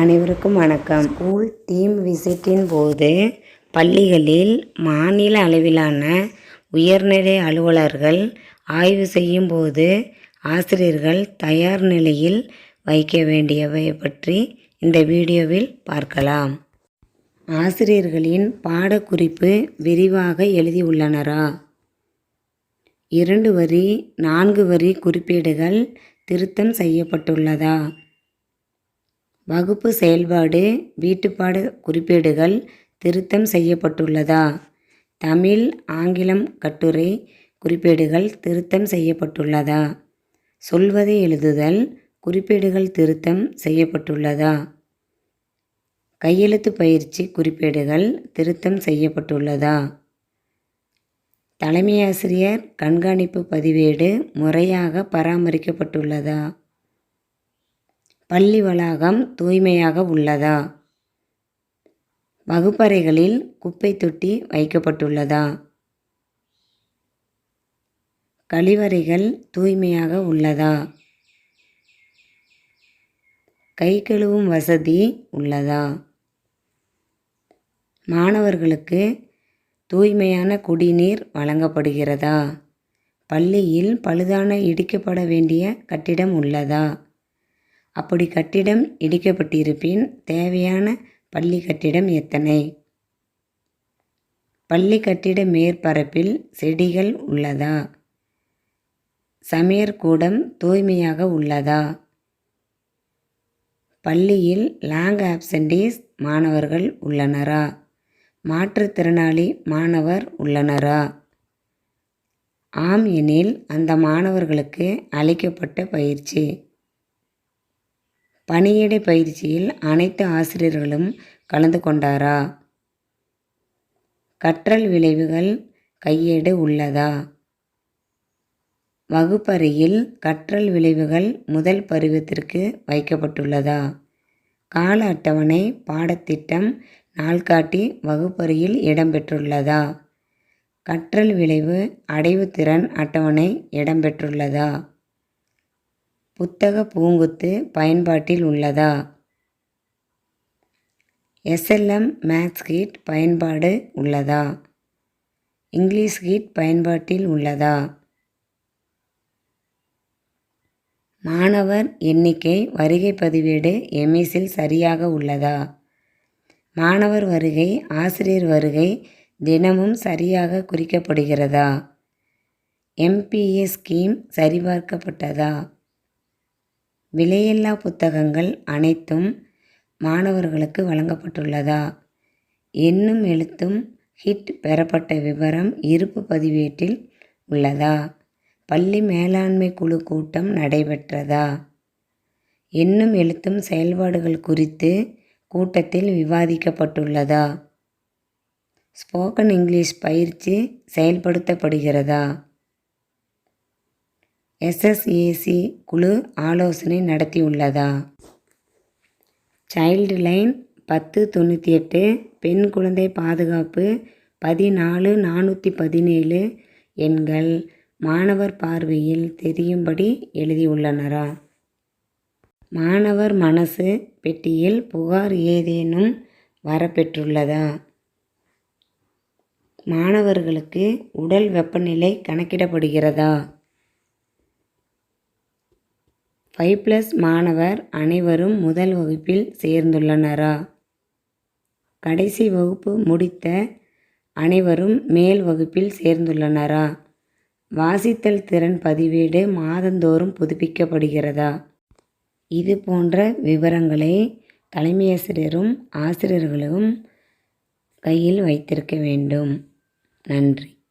அனைவருக்கும் வணக்கம். School team விசிட்டின் போது பள்ளிகளில் மாநில அளவிலான உயர்நிலை அலுவலர்கள் ஆய்வு செய்யும் போது ஆசிரியர்கள் தயார் நிலையில் வைக்க வேண்டியவை பற்றி இந்த வீடியோவில் பார்க்கலாம். ஆசிரியர்களின் பாடக்குறிப்பு விரிவாக எழுதியுள்ளனரா? இரண்டு வரி நான்கு வரி குறிப்பீடுகள் திருத்தம் செய்யப்பட்டுள்ளதா? வகுப்பு செயல்பாடு வீட்டுப்பாட குறிப்பேடுகள் திருத்தம் செய்யப்பட்டுள்ளதா? தமிழ் ஆங்கிலம் கட்டுரை குறிப்பேடுகள் திருத்தம் செய்யப்பட்டுள்ளதா? சொல்வதை எழுதுதல் குறிப்பேடுகள் திருத்தம் செய்யப்பட்டுள்ளதா? கையெழுத்து பயிற்சி குறிப்பேடுகள் திருத்தம் செய்யப்பட்டுள்ளதா? தலைமையாசிரியர் கண்காணிப்பு பதிவேடு முறையாக பராமரிக்கப்பட்டுள்ளதா? பள்ளி வளாகம் தூய்மையாக உள்ளதா? வகுப்பறைகளில் குப்பை தொட்டி வைக்கப்பட்டுள்ளதா? கழிவறைகள் தூய்மையாக உள்ளதா? கை கழுவும் வசதி உள்ளதா? மாணவர்களுக்கு தூய்மையான குடிநீர் வழங்கப்படுகிறதா? பள்ளியில் பழுதான இடிக்கப்பட வேண்டிய கட்டிடம் உள்ளதா? அப்படி கட்டிடம் இடிக்கப்பட்டிருப்பின் தேவையான பள்ளி கட்டிடம் எத்தனை? பள்ளி கட்டிட மேற்பரப்பில் செடிகள் உள்ளதா? சமையற்கூடம் தூய்மையாக உள்ளதா? பள்ளியில் லாங் ஆப்சண்டீஸ் மாணவர்கள் உள்ளனரா? மாற்றுத்திறனாளி மாணவர் உள்ளனரா? ஆம் எனில் அந்த மாணவர்களுக்கு அளிக்கப்பட்ட பயிற்சி. பணியிடை பயிற்சியில் அனைத்து ஆசிரியர்களும் கலந்து கொண்டாரா? கற்றல் விளைவுகள் கையேடு உள்ளதா? வகுப்பறையில் கற்றல் விளைவுகள் முதல் பருவத்திற்கு வைக்கப்பட்டுள்ளதா? கால அட்டவணை பாடத்திட்டம் நாள்காட்டி வகுப்பறையில் இடம்பெற்றுள்ளதா? கற்றல் விளைவு அடைவுத்திறன் அட்டவணை இடம்பெற்றுள்ளதா? புத்தக பூங்குத்து பயன்பாட்டில் உள்ளதா? எஸ்எல்எம் மேத்ஸ் கீட் பயன்பாடு உள்ளதா? இங்கிலீஷ் கிட் பயன்பாட்டில் உள்ளதா? மாணவர் எண்ணிக்கை வருகை பதிவேடு எம்இஸில் சரியாக உள்ளதா? மாணவர் வருகை ஆசிரியர் வருகை தினமும் சரியாக குறிக்கப்படுகிறதா? எம்பிஏ ஸ்கீம் சரிபார்க்கப்பட்டதா? விலையில்லா புத்தகங்கள் அனைத்தும் மாணவர்களுக்கு வழங்கப்பட்டுள்ளதா? எண்ணும் எழுத்தும் ஹிட் பெறப்பட்ட விவரம் இருப்பு பதிவேட்டில் உள்ளதா? பள்ளி மேலாண்மை குழு கூட்டம் நடைபெற்றதா? எண்ணும் எழுத்தும் செயல்பாடுகள் குறித்து கூட்டத்தில் விவாதிக்கப்பட்டுள்ளதா? ஸ்போக்கன் இங்கிலீஷ் பயிற்சி செயல்படுத்தப்படுகிறதா? எஸ்எஸ்ஏசி குழு ஆலோசனை நடத்தியுள்ளதா? சைல்டு லைன் பத்து தொண்ணூற்றி எட்டு பெண் குழந்தை பாதுகாப்பு பதினாலு நானூற்றி பதினேழு எண்கள் மாணவர் பார்வையில் தெரியும்படி எழுதியுள்ளனரா? மாணவர் மனசு பெட்டியில் புகார் ஏதேனும் வரப்பெற்றுள்ளதா? மாணவர்களுக்கு உடல் வெப்பநிலை கணக்கிடப்படுகிறதா? ஃபைவ் ப்ளஸ் மாணவர் அனைவரும் முதல் வகுப்பில் சேர்ந்துள்ளனரா? கடைசி வகுப்பு முடித்த அனைவரும் மேல் வகுப்பில் சேர்ந்துள்ளனரா? வாசித்தல் திறன் பதிவேடு மாதந்தோறும் புதுப்பிக்கப்படுகிறதா? இது போன்ற விவரங்களை தலைமையாசிரியரும் ஆசிரியர்களும் கையில் வைத்திருக்க வேண்டும். நன்றி.